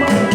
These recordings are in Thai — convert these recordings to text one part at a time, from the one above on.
สุ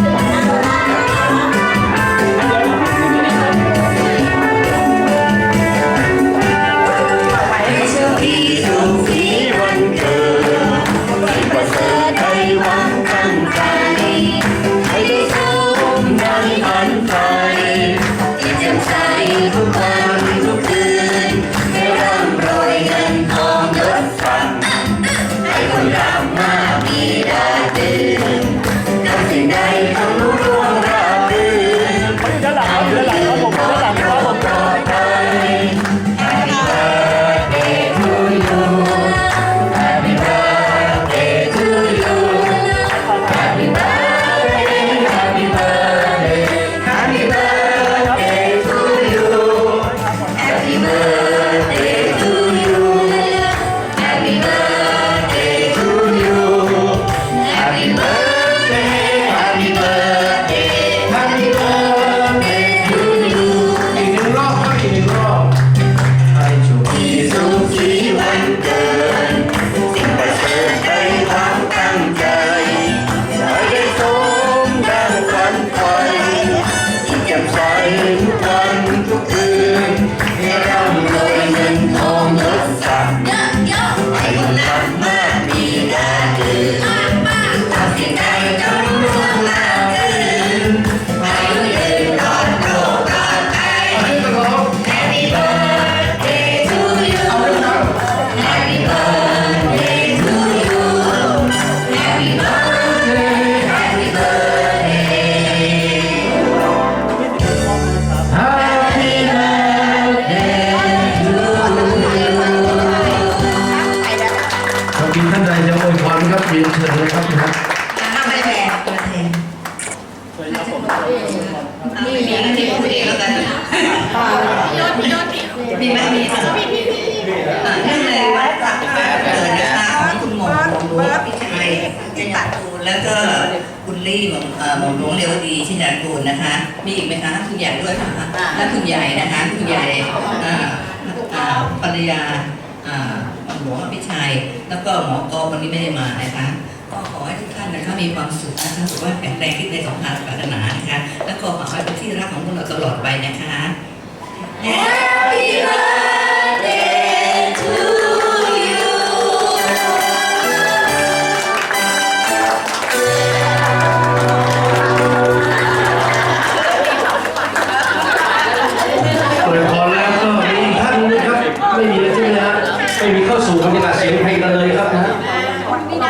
รครับเรียนเชิญเลยครับนะไม่แบกตัวเองไม่มีก็ที่พูดเองแล้วกันมีไหมมีค่ะเนื่องในวันกลับมาเกิดนะคะของคุณหมอหมอหลวงพิชัยชินตกูลแล้วก็คุณลี่หมอเอ่อหมอหลวงเรวดีชินตกูลนะคะ มีอีกไหมคะคุณใหญ่ด้วยค่ะและคุณใหญ่นะคะคุณใหญ่อ่าอ่าภรรยาอ่า หมอหลวงพิชัย แล้วก็หมอกอวันนี้ไม่ได้มานะคะ ก็ขอให้ทุกท่านนะคะมีความสุขนะคะสุขภาพแข็งแรงที่ในสองทางปรารถนานะคะ